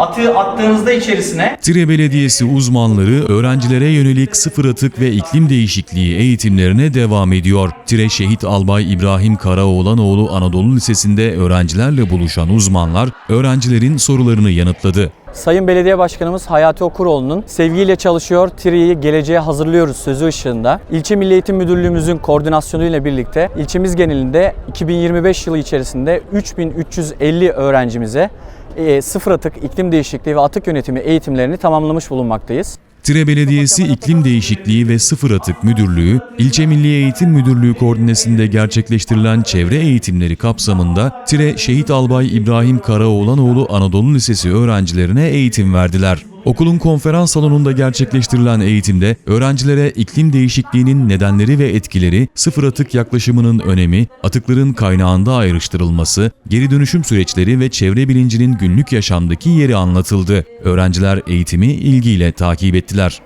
Atığı attığınızda içerisine Tire Belediyesi uzmanları öğrencilere yönelik sıfır atık ve iklim değişikliği eğitimlerine devam ediyor. Tire Şehit Albay İbrahim Karaoğlanoğlu Anadolu Lisesi'nde öğrencilerle buluşan uzmanlar öğrencilerin sorularını yanıtladı. Sayın Belediye Başkanımız Hayati Okuroğlu'nun sevgiyle çalışıyor, TİRİ'yi geleceğe hazırlıyoruz sözü ışığında İlçe Milli Eğitim Müdürlüğümüzün koordinasyonuyla birlikte ilçemiz genelinde 2025 yılı içerisinde 3350 öğrencimize e, sıfır atık, iklim değişikliği ve atık yönetimi eğitimlerini tamamlamış bulunmaktayız. Tire Belediyesi İklim Değişikliği ve Sıfır Atık Müdürlüğü, İlçe Milli Eğitim Müdürlüğü koordinesinde gerçekleştirilen çevre eğitimleri kapsamında Tire Şehit Albay İbrahim Karaoğlanoğlu Anadolu Lisesi öğrencilerine eğitim verdiler. Okulun konferans salonunda gerçekleştirilen eğitimde öğrencilere iklim değişikliğinin nedenleri ve etkileri, sıfır atık yaklaşımının önemi, atıkların kaynağında ayrıştırılması, geri dönüşüm süreçleri ve çevre bilincinin günlük yaşamdaki yeri anlatıldı. Öğrenciler eğitimi ilgiyle takip ettiler.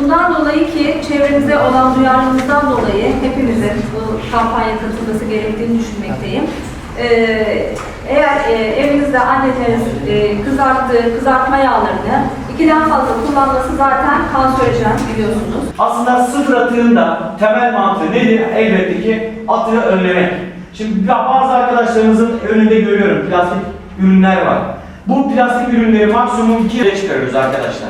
Bundan dolayı ki çevremize olan duyarlılığımızdan dolayı hepimizin bu kampanya katılması gerektiğini düşünmekteyim. Ee, eğer e, evinizde anneniz e, kızarttığı kızartma yağlarını ikiden fazla kullanması zaten kanserojen biliyorsunuz. aslında sıfır atığın da temel mantığı nedir? Elbette ki atığı önlemek. Şimdi bazı arkadaşlarımızın önünde görüyorum plastik ürünler var. Bu plastik ürünleri maksimum 2 yere çıkarıyoruz arkadaşlar.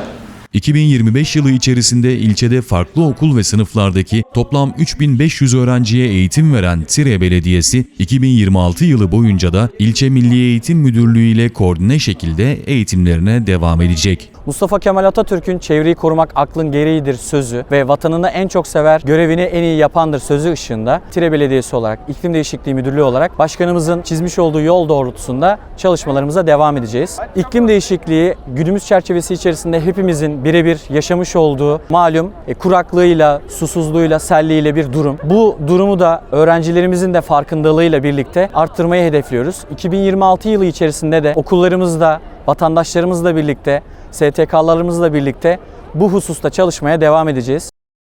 2025 yılı içerisinde ilçede farklı okul ve sınıflardaki toplam 3500 öğrenciye eğitim veren Tire Belediyesi, 2026 yılı boyunca da İlçe Milli Eğitim Müdürlüğü ile koordine şekilde eğitimlerine devam edecek. Mustafa Kemal Atatürk'ün çevreyi korumak aklın gereğidir sözü ve vatanını en çok sever, görevini en iyi yapandır sözü ışığında Tire Belediyesi olarak, İklim Değişikliği Müdürlüğü olarak başkanımızın çizmiş olduğu yol doğrultusunda çalışmalarımıza devam edeceğiz. İklim değişikliği günümüz çerçevesi içerisinde hepimizin birebir yaşamış olduğu malum e, kuraklığıyla, susuzluğuyla, selliğiyle bir durum. Bu durumu da öğrencilerimizin de farkındalığıyla birlikte arttırmayı hedefliyoruz. 2026 yılı içerisinde de okullarımızda vatandaşlarımızla birlikte, STK'larımızla birlikte bu hususta çalışmaya devam edeceğiz.